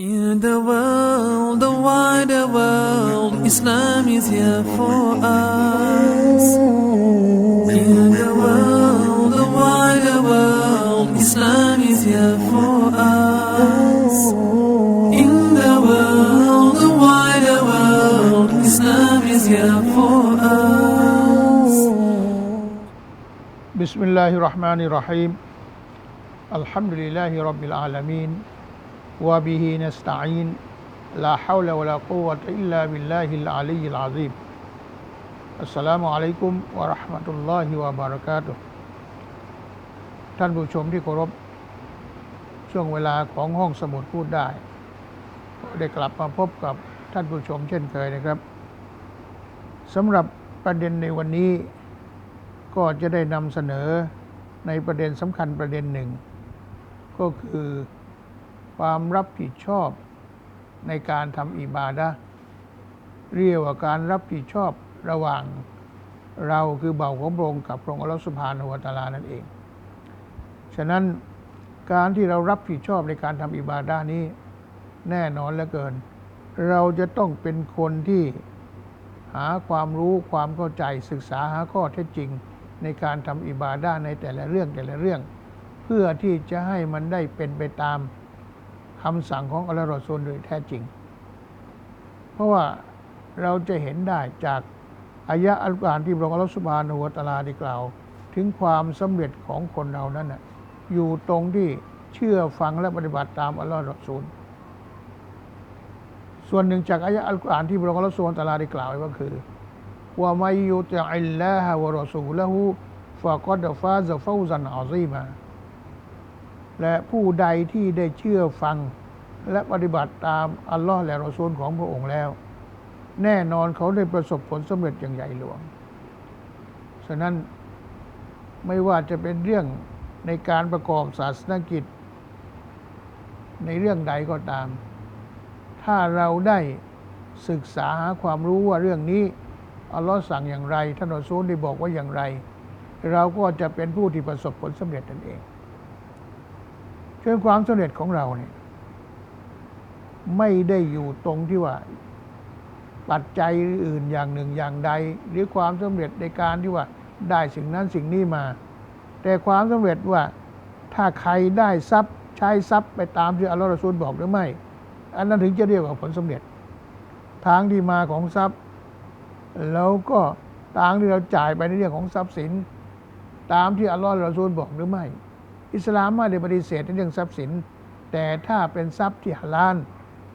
In the world, the wider world, Islam is here for us. In the world, the wider world, Islam is here for us. In the world, the wider world, Islam is here for us. بسم الله الرحمن الحمد لله رب العالمين وبه نستعين لا حول ولا قوة إلا بالله العلي العظيم السلام عليكم ورحمة الله وبركاته ท่านผู้ชมที่เคารพ ช่วงเวลาของห้องสมุดพูดได้ ได้กลับมาพบกับท่านผู้ชมเช่นเคยนะครับสำหรับประเด็นในวันนี้ ก็จะได้นำเสนอในประเด็นสำคัญประเด็นหนึ่ง ก็คือ ความรับผิดชอบในการทำอิบาดะเรียกว่าการรับผิดชอบระหว่างเราคือเบาของพระองค์กับพระองค์อัลลอฮฺสุบฮานะฮูวตะอาลานั่นเอง ฉะนั้นการที่เรารับผิดชอบในการทำอิบาดะห์นี้ แน่นอนเหลือเกิน เราจะต้องเป็นคนที่หาความรู้ความเข้าใจศึกษาหาข้อเท็จจริงในการทำอิบาดาในแต่ละเรื่องแต่ละเรื่อง เพื่อที่จะให้มันได้เป็นไปตาม คำสั่งของอัลลอฮฺรอซูลโดยแท้จริง เพราะว่าเราจะเห็นได้จากอายะอัลกุรอานที่พระองค์อัลลอฮฺสุบฮานะฮูวะตาลาได้กล่าว ถึงความสำเร็จของคนเรานั้นนะอยู่ตรงที่เชื่อฟังและปฏิบัติตามอัลลอฮฺรอซูลส่วนหนึ่งจากอายะอัลกุรอานที่พระองค์อัลลอฮฺสุบฮานะฮูวะตาลาได้กล่าวไว้ก็คือว่ามายุติอิลลาฮะวะรอซูละหูฟะกอดฟาซะฟาวซันอาซีมา และผู้ใดที่ได้เชื่อฟัง และปฏิบัติตามอัลลอฮ์และรอซูลของพระองค์แล้ว แน่นอนเขาได้ประสบผลสำเร็จอย่างใหญ่หลวง ฉะนั้นไม่ว่าจะเป็นเรื่องในการประกอบศาสนกิจ ในเรื่องใดก็ตาม ถ้าเราได้ศึกษาหาความรู้ว่าเรื่องนี้อัลลอฮ์สั่งอย่างไรท่านอัซูลได้บอกว่าอย่างไร เราก็จะเป็นผู้ที่ประสบผลสำเร็จนั่นเอง เชิงความสำเร็จของเราเนี่ยไม่ได้อยู่ตรงที่ว่า ปัจจัยอื่นอย่างหนึ่งอย่างใด หรือความสำเร็จในการที่ว่าได้สิ่งนั้นสิ่งนี้มา แต่ความสำเร็จว่าถ้าใครได้ทรัพย์ใช้ทรัพย์ไปตามที่อัลลอฮ์รอซูลบอกหรือไม่ อันนั้นถึงจะเรียกว่าผลสำเร็จ ทางที่มาของทรัพย์ แล้วก็ทางที่เราจ่ายไปในเรื่องของทรัพย์สิน ตามที่อัลลอฮฺรอซูลบอกหรือไม่ อิสลามไม่ได้ปฏิเสธในเรื่องทรัพย์สิน แต่ถ้าเป็นทรัพย์ที่ฮาลาล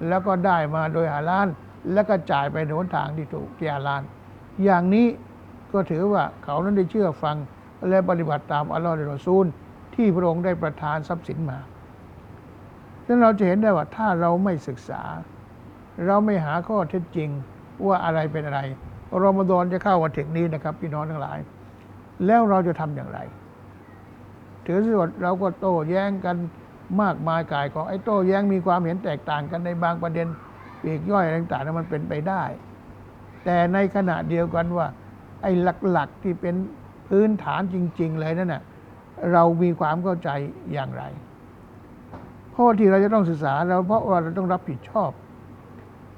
แล้วก็ได้มาโดยฮาลาลแล้วก็จ่ายไปในหนทางที่ถูกที่ฮาลาลอย่างนี้ก็ถือว่าเขานั้นได้เชื่อฟังและปฏิบัติตามอัลลอฮฺรอซูล ที่พระองค์ได้ประทานทรัพย์สินมาดังนั้นเราจะเห็นได้ว่าถ้าเราไม่ศึกษา เราไม่หาข้อเท็จจริงว่าอะไรเป็นอะไรรอมฎอนจะเข้าวันถึงนี้นะครับพี่น้องทั้งหลาย แล้วเราจะทำอย่างไร ถือสิว่าเราก็โต้แย้งกันมากมายกายของไอ้โต้แย้งมีความเห็นแตกต่างกันในบางประเด็นปีกย่อยต่างๆนั้นมันเป็นไปได้ แต่ในขณะเดียวกันว่า ไอ้หลักๆที่เป็นพื้นฐานจริง ๆ เลยนั่นน่ะเรามีความเข้าใจอย่างไรเพราะที่เราจะต้องศึกษาเราเพราะว่าเราต้องรับผิดชอบ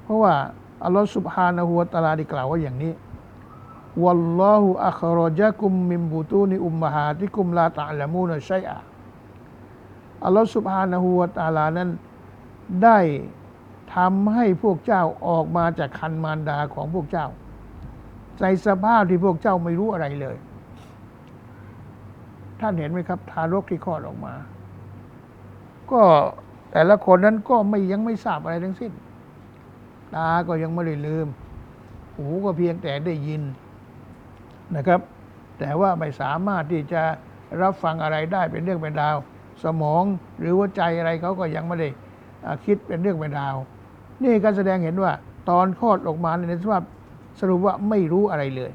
เพราะว่าอัลลอฮฺสุบฮานะฮูวะตาลาได้กล่าวว่าอย่างนี้ วัลลอฮุอัครจักุมมิมบุตูนิอุมมะฮาติกุมลาตะละมูนชัยอะอัลลอฮฺสุบฮานะฮูวะตาลานั้นได้ทำให้พวกเจ้าออกมาจากคันมารดาของพวกเจ้า ในสภาพที่พวกเจ้าไม่รู้อะไรเลย ท่านเห็นไหมครับ ทารกที่คลอดออกมา ก็แต่ละคนนั้นก็ไม่ยังไม่ทราบอะไรทั้งสิ้น ตาก็ยังไม่ได้ลืม หูก็เพียงแต่ได้ยิน นะครับ แต่ว่าไม่สามารถที่จะรับฟังอะไรได้เป็นเรื่องเป็นราว สมองหรือว่าใจอะไรเขาก็ยังไม่ได้คิดเป็นเรื่องเป็นราว นี่ก็แสดงเห็นว่าตอนคลอดออกมาในสภาพสรุปว่าไม่รู้อะไรเลย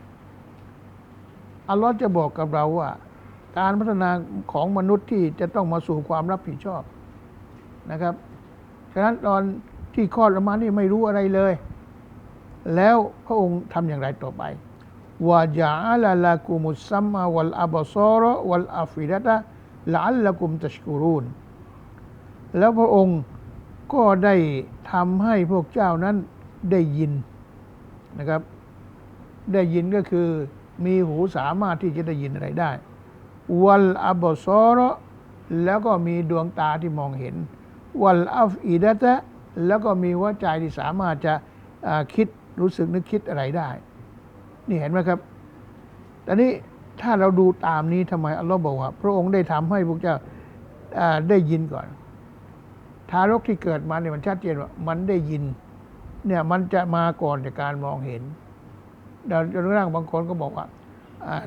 อัลลอฮ์จะบอกกับเราว่า การพัฒนาของมนุษย์ที่จะต้องมาสู่ความรับผิดชอบนะครับ ฉะนั้นตอนที่คลอดออกมานี่ไม่รู้อะไรเลย แล้วพระองค์ทำอย่างไรต่อไป วาจาลาลากุมุสซัมมาวัลอับซอรวัลอาฟิดะตะละอัลละกุมตัชกุรูนแล้วพระองค์ก็ได้ทำให้พวกเจ้านั้นได้ยินนะครับ ได้ยินก็คือมีหูสามารถที่จะได้ยินอะไรได้ วัลอับซอรแล้วก็มีดวงตาที่มองเห็น วัลอัฟอีดะตะแล้วก็มีหัวใจที่สามารถจะคิดรู้สึกนึกคิดอะไรได้ นี่เห็นไหมครับแต่นี้ถ้าเราดูตามนี้ทำไมอัลลอฮ์บอกว่า พระองค์ได้ทำให้พวกเจ้าได้ยินก่อน ทารกที่เกิดมาเนี่ยมันชัดเจนว่า มันได้ยิน เนี่ยมันจะมาก่อนจากการมองเห็นเดี๋ยวจนกระทั่งบางคนก็บอกว่า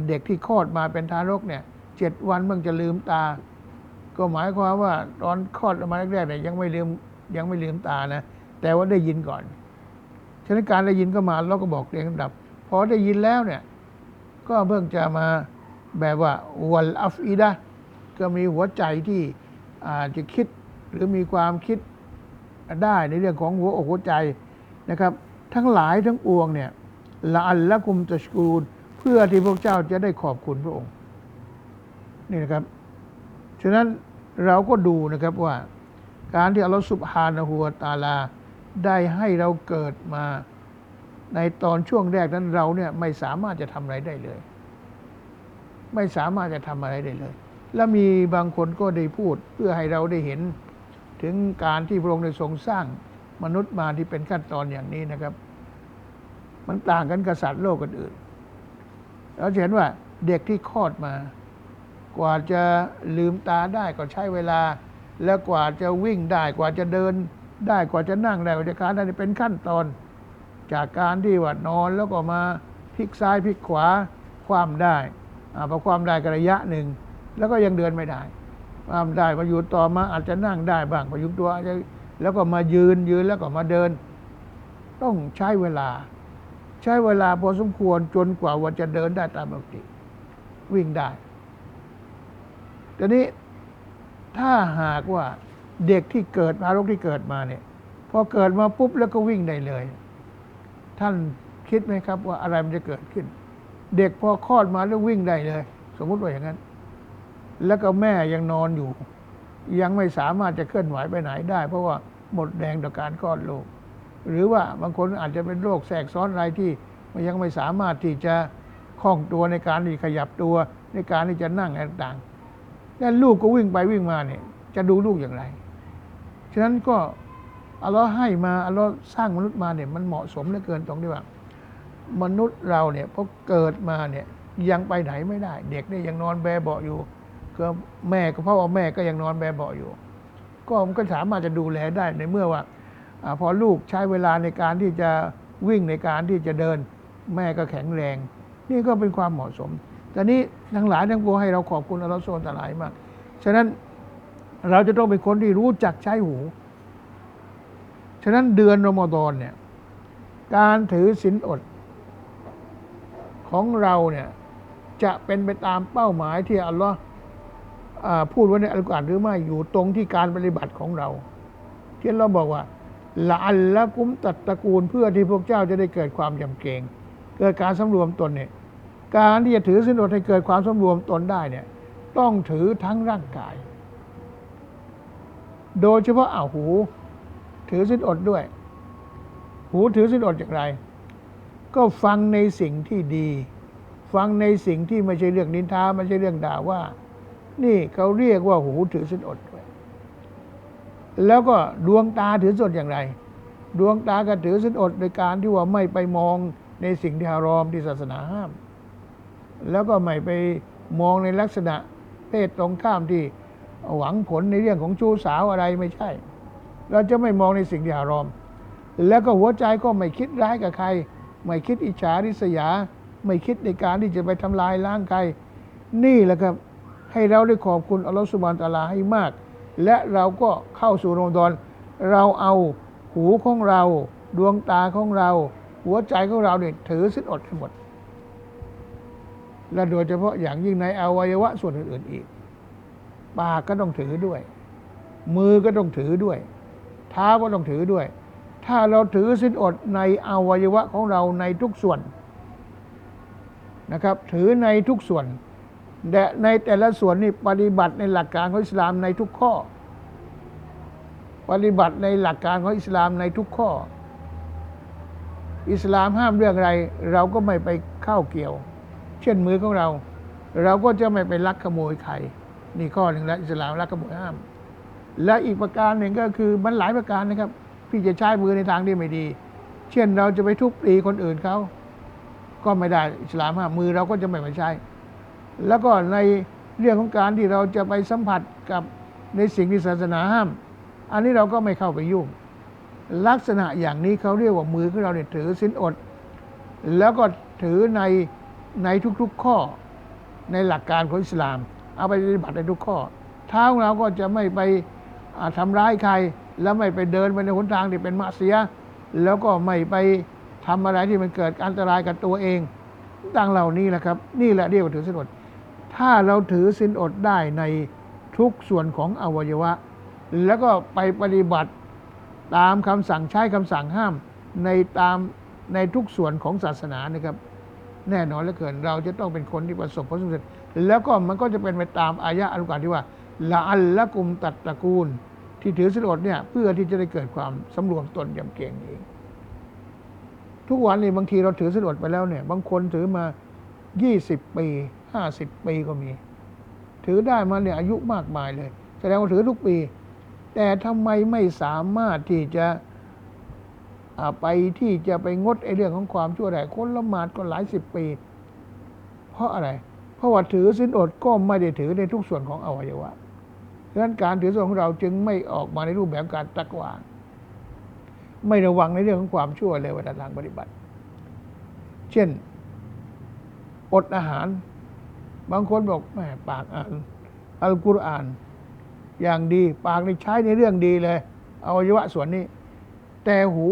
เด็กที่คลอดมาเป็นทารกเนี่ยเจ็ดวันเพิ่งจะลืมตา ก็หมายความว่าตอนคลอดออกมาแรกๆเนี่ยยังไม่ลืมยังไม่ลืมตานะแต่ว่าได้ยินก่อนฉะนั้นการได้ยินก็มาเราก็บอกเรียงลำดับ พอได้ยินแล้วเนี่ย ก็เพิ่งจะมาแบบว่าวัลอัฟอีดะก็มีหัวใจที่อาจจะคิดหรือมีความคิดได้ในเรื่องของหัวอกหัวใจนะครับ ทั้งหลายทั้งปวงเนี่ยละอัลละกุมตะชกูล เพื่อที่พวกเจ้าจะได้ขอบคุณพระองค์ นี่นะครับ ฉะนั้นเราก็ดูนะครับว่า การที่อัลลอฮฺสุบฮานะฮูวตาลา ได้ให้เราเกิดมา ในตอนช่วงแรกนั้นเราเนี่ยไม่สามารถจะทำอะไรได้เลย ไม่สามารถจะทำอะไรได้เลย และมีบางคนก็ได้พูดเพื่อให้เราได้เห็น ถึงการที่พระองค์ได้ทรงสร้างมนุษย์มาที่เป็นขั้นตอนอย่างนี้นะครับ มันต่างกันกับสัตว์โลกอื่นเราจะเห็นว่าเด็กที่คลอดมา กว่าจะลืมตาได้ก็ใช้เวลา แล้วกว่าจะวิ่งได้กว่าจะเดินได้กว่าจะนั่งได้กว่าจะการได้เป็นขั้นตอน จากการที่ว่านอนแล้วก็มาพลิกซ้ายพลิกขวาความได้อ่าพอความได้กระยะหนึ่ง แล้วก็ยังเดินไม่ได้ความได้มาอยู่ต่อมาอาจจะนั่งได้บ้างประยุกต์ตัวอาจจะแล้วก็มายืนยืนแล้วก็มาเดิน ต้องใช้เวลา ใช้เวลาพอสมควรจนกว่าวันจะเดินได้ตามปกติ วิ่งได้ทีนี้ถ้าหากว่าเด็กที่เกิดทารกที่เกิดมาเนี่ยพอเกิดมาปุ๊บแล้วก็วิ่งได้เลย ท่านคิดไหมครับ ว่าอะไรมันจะเกิดขึ้น เด็กพอคลอดมาแล้ววิ่งได้เลย สมมุติว่าอย่างนั้น แล้วก็แม่ยังนอนอยู่ ยังไม่สามารถจะเคลื่อนไหวไปไหนได้ เพราะว่าหมดแรงต่อการคลอดลูกหรือว่าบางคนอาจจะเป็นโรคแทรกซ้อนอะไรที่ยังไม่สามารถที่จะคล่องตัวในการที่ขยับตัวในการที่จะนั่งอะไรต่างๆแล้วลูกก็วิ่งไปวิ่งมาเนี่ย จะดูลูกอย่างไร ฉะนั้นก็ อัลลอฮ์ให้มาอัลลอฮ์สร้างมนุษย์มาเนี่ยมันเหมาะสมเหลือเกินตรงที่ว่ามนุษย์เราเนี่ยพอเกิดมาเนี่ยยังไปไหนไม่ได้ เด็กเนี่ยยังนอนแบเบาะอยู่ก็แม่ก็เพราะว่าแม่ก็ยังนอนแบเบาะอยู่ ก็มันก็สามารถจะดูแลได้ในเมื่อว่าอพอลูกใช้เวลาในการที่จะวิ่งในการที่จะเดิน แม่ก็แข็งแรง นี่ก็เป็นความเหมาะสม แต่นี้ทั้งหลายทั้งปวงให้เราขอบคุณอัลลอฮ์โซนตะหลายมาก ฉะนั้นเราจะต้องเป็นคนที่รู้จักใช้หู ฉะนั้นเดือนรอมฎอนเนี่ย การถือศีลอดของเราเนี่ยจะเป็นไปตามเป้าหมายที่อัลลอฮ์พูดไว้ในอัลกุรอานหรือไม่อยู่ตรงที่การปฏิบัติของเรา ที่เราบอกว่าละอัลละกุมตัดตระกูลเพื่อที่พวกเจ้าจะได้เกิดความยำเกรงเกิดการสำรวมตนเนี่ยการที่จะถือศีลอดให้เกิดความสำรวมตนได้เนี่ยต้องถือทั้งร่างกาย โดยเฉพาะอ่าวหู ถือศีลอดด้วย หูถือศีลอดอย่างไร ก็ฟังในสิ่งที่ดี ฟังในสิ่งที่ไม่ใช่เรื่องนินทาไม่ใช่เรื่องด่าว่า นี่เขาเรียกว่าหูถือศีลอดด้วย แล้วก็ดวงตาถือศีลอดอย่างไร ดวงตาก็ถือศีลอดโดยการที่ว่าไม่ไปมองในสิ่งที่ฮารอมที่ศาสนาห้าม แล้วก็ไม่ไปมองในลักษณะเพศตรงข้ามที่หวังผลในเรื่องของชู้สาวอะไรไม่ใช่ เราจะไม่มองในสิ่งที่ฮารอม แล้วก็หัวใจก็ไม่คิดร้ายกับใคร ไม่คิดอิจฉาริษยา ไม่คิดในการที่จะไปทำลายล้างใคร นี่แหละครับ ให้เราได้ขอบคุณอัลลอฮฺสุบานตะอาลาให้มาก และเราก็เข้าสู่รอมฎอนเราเอาหูของเรา ดวงตาของเรา หัวใจของเราเนี่ยถือสิทอดให้หมด และโดยเฉพาะอย่างยิ่งในอวัยวะส่วนอื่นๆอีก ปากก็ต้องถือด้วย มือก็ต้องถือด้วย เท้าก็ต้องถือด้วย ถ้าเราถือสินอดในอวัยวะของเราในทุกส่วนนะครับ ถือในทุกส่วนแต่ในแต่ละส่วนนี่ปฏิบัติในหลักการของอิสลามในทุกข้อ ปฏิบัติในหลักการของอิสลามในทุกข้อ อิสลามห้ามเรื่องอะไร เราก็ไม่ไปเข้าเกี่ยว เช่นมือของเรา เราก็จะไม่ไปลักขโมยใครนี่ข้อหนึ่งแล้วอิสลามลักขโมยห้าม และอีกประการหนึ่งก็คือมันหลายประการนะครับ พี่จะใช้มือในทางที่ไม่ดี เช่นเราจะไปทุบตีคนอื่นเขาก็ไม่ได้อิสลามห้ามมือเราก็จะไม่มาใช้ แล้วก็ในเรื่องของการที่เราจะไปสัมผัสกับในสิ่งที่ศาสนาห้าม อันนี้เราก็ไม่เข้าไปยุ่ง ลักษณะอย่างนี้เขาเรียกว่ามือของเราเนี่ยถือสินอด แล้วก็ถือในในทุกๆข้อในหลักการของอิสลาม เอาไปปฏิบัติในทุกข้อเท้าเราก็จะไม่ไป ทำร้ายใคร แล้วไม่ไปเดินไปในหนทางที่เป็นมะเสีย แล้วก็ไม่ไปทำอะไรที่มันเกิดอันตรายกับตัวเองต่างเหล่านี้แหละครับ นี่แหละเรียกว่าถือสินอด ถ้าเราถือสินอดได้ในทุกส่วนของอวัยวะ แล้วก็ไปปฏิบัติตามคำสั่งใช้คำสั่งห้ามในตามในทุกส่วนของศาสนานะครับ แน่นอนเหลือเกินเราจะต้องเป็นคนที่ประสบผลสำเร็จ แล้วก็มันก็จะเป็นไปตามอายะอัลกุรอานที่ว่า ละอัลละกุมตัดตระกูล ที่ถือสินอดเนี่ยเพื่อที่จะได้เกิดความสำรวมตนยำเกรงเอง ทุกวันนี้บางทีเราถือสินอดไปแล้วเนี่ย บางคนถือมา20ปี50ปีก็มี ถือได้มาเนี่ยอายุมากมายเลย แสดงว่าถือทุกปี แต่ทำไมไม่สามารถที่จะไปที่จะไปงดไอ้เรื่องของความชั่วได้คนละหมาดก็หลายสิบปี เพราะอะไร เพราะว่าถือสินอดก็ไม่ได้ถือในทุกส่วนของอวัยวะ ดังนั้นการถือส่วนของเราจึงไม่ออกมาในรูปแบบการตักวาไม่ระวังในเรื่องของความชั่วเลยเวลาทางปฏิบัติ เช่น อดอาหาร บางคนบอกแม่ปากอ่านอัลกุรอาน อย่างดี ปากนี่ใช้ในเรื่องดีเลยอวัยวะส่วนนี้ แต่หู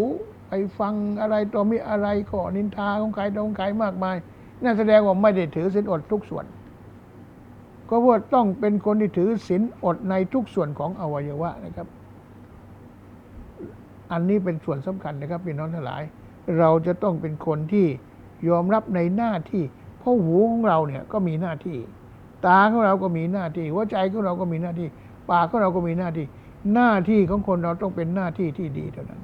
ไปฟังอะไรต่อมีอะไรก็นินทาของใครต่องใครมากมายนั่นแสดงว่าไม่ได้ถือศีลอดทุกส่วน ก็ว่าต้องเป็นคนที่ถือศีลอดในทุกส่วนของอวัยวะนะครับ อันนี้เป็นส่วนสำคัญนะครับพี่น้องทั้งหลาย เราจะต้องเป็นคนที่ยอมรับในหน้าที่ เพราะหูของเราเนี่ยก็มีหน้าที่ ตาของเราก็มีหน้าที่ หัวใจของเราก็มีหน้าที่ ปากของเราก็มีหน้าที่ หน้าที่ของคนเราต้องเป็นหน้าที่ที่ดีเท่านั้น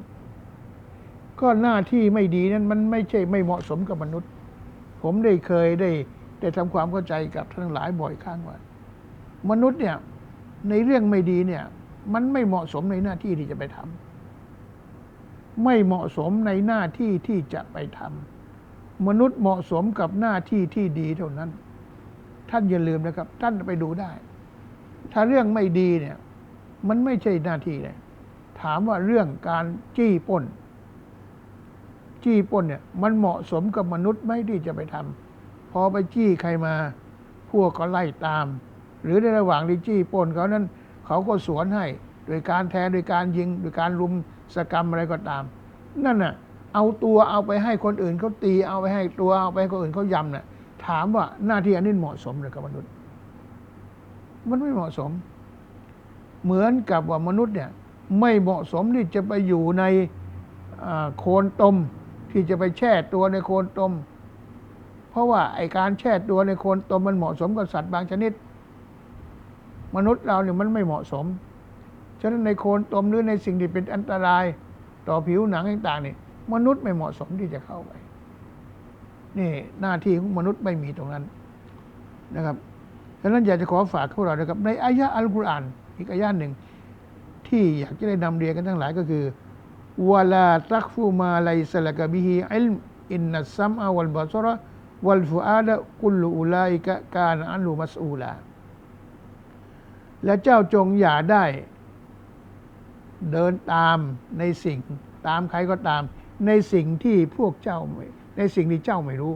ก็หน้าที่ไม่ดีนั้นมันไม่ใช่ไม่เหมาะสมกับมนุษย์ ผมได้เคยได้ ได้ทำความเข้าใจกับท่านหลายบ่อยครั้งว่ามนุษย์เนี่ยในเรื่องไม่ดีเนี่ย มันไม่เหมาะสมในหน้าที่ที่จะไปทำไม่เหมาะสมในหน้าที่ที่จะไปทำมนุษย์เหมาะสมกับหน้าที่ที่ดีเท่านั้น ท่านอย่าลืมนะครับ ท่านไปดูได้ ถ้าเรื่องไม่ดีเนี่ย มันไม่ใช่หน้าที่เลยถามว่าเรื่องการจี้ป้น จี้ป้นเนี่ย มันเหมาะสมกับมนุษย์ไหมที่จะไปทำ พอไปจี้ใครมา พวกก็ไล่ตาม หรือในระหว่างที่จี้ปนเขานั้น เขาก็สวนให้ โดยการแทนโดยการยิง โดยการลุมสกรรมอะไรก็ตาม นั่นน่ะ เอาตัวเอาไปให้คนอื่นเขาตีเอาไปให้ตัวเอาไปให้คนอื่นเขายำน่ะ ถามว่าหน้าที่อันนี้เหมาะสมหรือกับมนุษย์ มันไม่เหมาะสม เหมือนกับว่ามนุษย์เนี่ย ไม่เหมาะสมที่จะไปอยู่ในโคลนตมที่จะไปแช่ตัวในโคลนตม เพราะว่าไอการแช่ตัวในโคลนตมมันเหมาะสมกับสัตว์บางชนิด มนุษย์เราเนี่ยมันไม่เหมาะสม ฉะนั้นในโคลนตมหรือในสิ่งที่เป็นอันตรายต่อผิวหนังต่างๆนี่มนุษย์ไม่เหมาะสมที่จะเข้าไป นี่หน้าที่ของมนุษย์ไม่มีตรงนั้นนะครับฉะนั้นอยากจะขอฝากพวกเรานะครับ ในอายะอัลกุรอานอีกอายะหนึ่ง ที่อยากจะได้นำเรียนกันทั้งหลายก็คือวลาตักฟูมาไลสลกะบิฮิอิลมอินนัสซัมอาวัลบาซระ วัลฟุอาดะกุลอุลกะกานอันลุมัสอูลา และเจ้าจงอย่าได้ เดินตามในสิ่ง ตามใครก็ตาม ในสิ่งที่พวกเจ้าไม่ในสิ่งที่เจ้าไม่รู้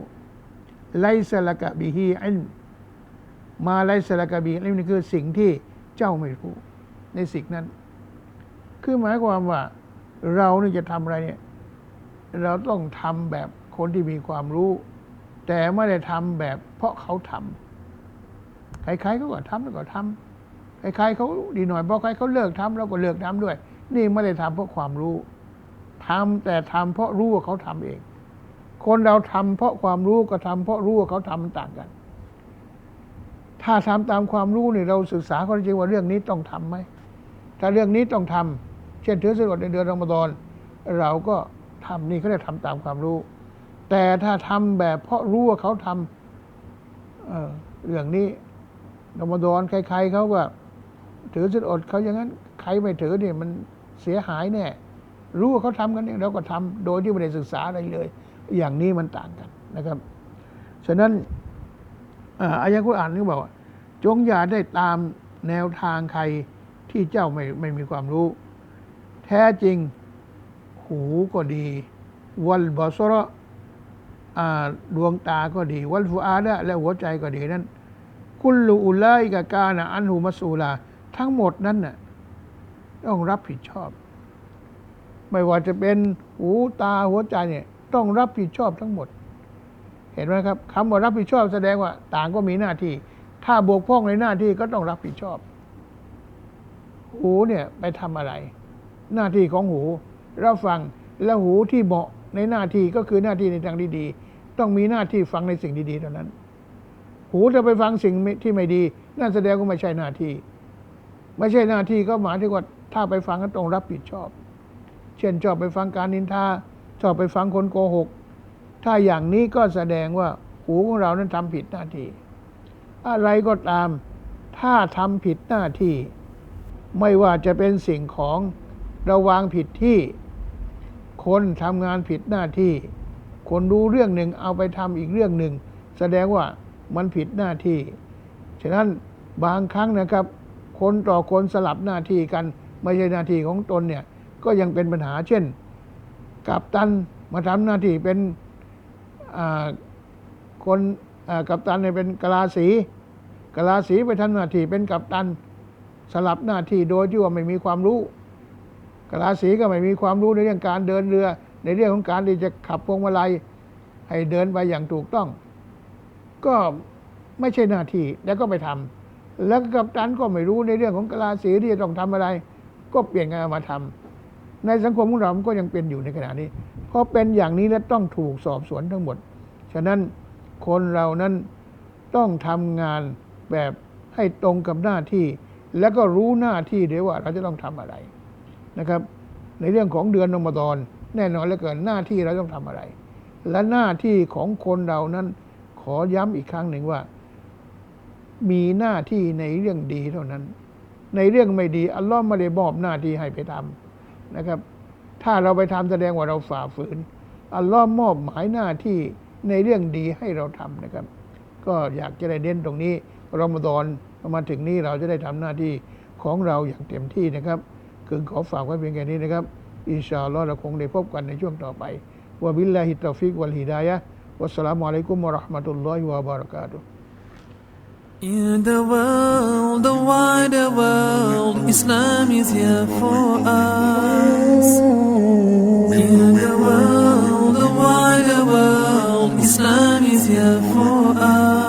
ไลสละกะบิฮิอิลมาไลสละกะบิอิลมนี่คือสิ่งที่เจ้าไม่รู้ ในสิ่งนั้น คือหมายความว่าเรานี่จะทำอะไรเนี่ย เราต้องทำแบบคนที่มีความรู้ แต่ไม่ได้ทำแบบเพราะเขาทำใครๆเขาก็ทำแล้วก็ทำใครๆเขาดีหน่อยเพราะใครเขาเลิกทำเราก็เลิกทำด้วย นี่ไม่ได้ทำเพราะความรู้ทำแต่ทำเพราะรู้ว่าเขาทำเอง คนเราทำเพราะความรู้ก็ทำเพราะรู้ว่าเขาทำมันต่างกัน ถ้าทำตามความรู้เนี่ยเราศึกษาข้อเท็จริงว่าเรื่องนี้ต้องทำไหมถ้าเรื่องนี้ต้องทำเช่นถือศีลอดในเดือนรอมฎอนเราก็ทำนี่เขาเรียกทำตามความรู้ แต่ถ้าทำแบบเพราะรู้ว่าเขาทำเออเรื่องนี้รอมฎอนใครๆเขาก็ ถือศีลอดเขาอย่างนั้น ใครไม่ถือเนี่ยมันเสียหายแน่รู้ว่าเขาทำกันเนี่ยเราก็ทำโดยที่ไม่ได้ศึกษาอะไรเลย อย่างนี้มันต่างกันนะครับ ฉะนั้นอายะกุรอานนี่บอกว่า จงอย่าได้ตามแนวทางใครที่เจ้าไม่ไม่มีความรู้ แท้จริงหูก็ดี วัลบอสระ ดวงตาก็ดี วัลฟูอาดะและหัวใจก็ดีนั้น กุลลูอุไลกะกานะอันหูมัสูลา ทั้งหมดนั้นน่ะต้องรับผิดชอบ ไม่ว่าจะเป็นหูตาหัวใจเนี่ยต้องรับผิดชอบทั้งหมด เห็นไหมครับคำว่ารับผิดชอบแสดงว่า ต่างก็มีหน้าที่ ถ้าบวกพร่องในหน้าที่ก็ต้องรับผิดชอบ หูเนี่ยไปทำอะไร หน้าที่ของหูเรับฟังแล้วหูที่เหมาะในหน้าที่ก็คือหน้าที่ในทางดีๆ ต้องมีหน้าที่ฟังในสิ่งดีๆเท่านั้น หูจะไปฟังสิ่งที่ไม่ดี นั่นแสดงว่าไม่ใช่หน้าที่ ไม่ใช่หน้าที่ก็หมายถึงว่าถ้าไปฟังก็ต้องรับผิดชอบ เช่นชอบไปฟังการนินทาชอบไปฟังคนโกหก ถ้าอย่างนี้ก็แสดงว่าหูของเรานั้นทำผิดหน้าที่ อะไรก็ตาม ถ้าทำผิดหน้าที่ ไม่ว่าจะเป็นสิ่งของระวางผิดที่ คนทำงานผิดหน้าที่ คนรู้เรื่องหนึ่งเอาไปทำอีกเรื่องหนึ่ง แสดงว่ามันผิดหน้าที่ ฉะนั้นบางครั้งนะครับ คนต่อคนสลับหน้าที่กัน ไม่ใช่หน้าที่ของตนเนี่ยก็ยังเป็นปัญหาเช่น กัปตันมาทำหน้าที่เป็นคนกัปตันเนี่ยเป็นกลาสีกลาสีไปทำหน้าที่เป็นกัปตันสลับหน้าที่โดยที่ว่าไม่มีความรู้กลาสีก็ไม่มีความรู้ในเรื่องการเดินเรือ ในเรื่องของการที่จะขับพวงมาลัยให้เดินไปอย่างถูกต้อง ก็ไม่ใช่หน้าที่แล้วก็ไปทำแล้วกัปตันก็ไม่รู้ในเรื่องของกะลาสีที่จะต้องทำอะไร ก็เปลี่ยนงานมาทำในสังคมของเราก็ยังเป็นอยู่ในขณะนี้เพราะเป็นอย่างนี้แล้วต้องถูกสอบสวนทั้งหมด ฉะนั้นคนเรานั้นต้องทำงานแบบให้ตรงกับหน้าที่ แล้วก็รู้หน้าที่ด้วยว่าเราจะต้องทำอะไรนะครับ ในเรื่องของเดือนรอมฎอน แน่นอนเหลือเกินหน้าที่เราต้องทำอะไร และหน้าที่ของคนเรานั้นขอย้ำอีกครั้งหนึ่งว่า มีหน้าที่ในเรื่องดีเท่านั้น ในเรื่องไม่ดี อัลลอฮ์ไม่ได้มอบหน้าที่ให้ไปทำนะครับ ถ้าเราไปทำแสดงว่าเราฝ่าฝืน อัลลอฮ์มอบหมายหน้าที่ในเรื่องดีให้เราทำนะครับ ก็อยากจะได้เน้นตรงนี้รอมฎอนมาถึงนี้เราจะได้ทำหน้าที่ของเราอย่างเต็มที่นะครับ คือขอฝากไว้เพียงแค่นี้นะครับ อินชาอัลลอฮ์เราคงได้พบกันในช่วงต่อไปวะบิลลาฮิตตฟิกวัลฮิดายะวัสสลามุอะลัยกุมวะราะห์มะตุลลอฮิวะบะเราะกาตุ In the world, the wider world, Islam is here for us. In the world, the wider world, Islam is here for us.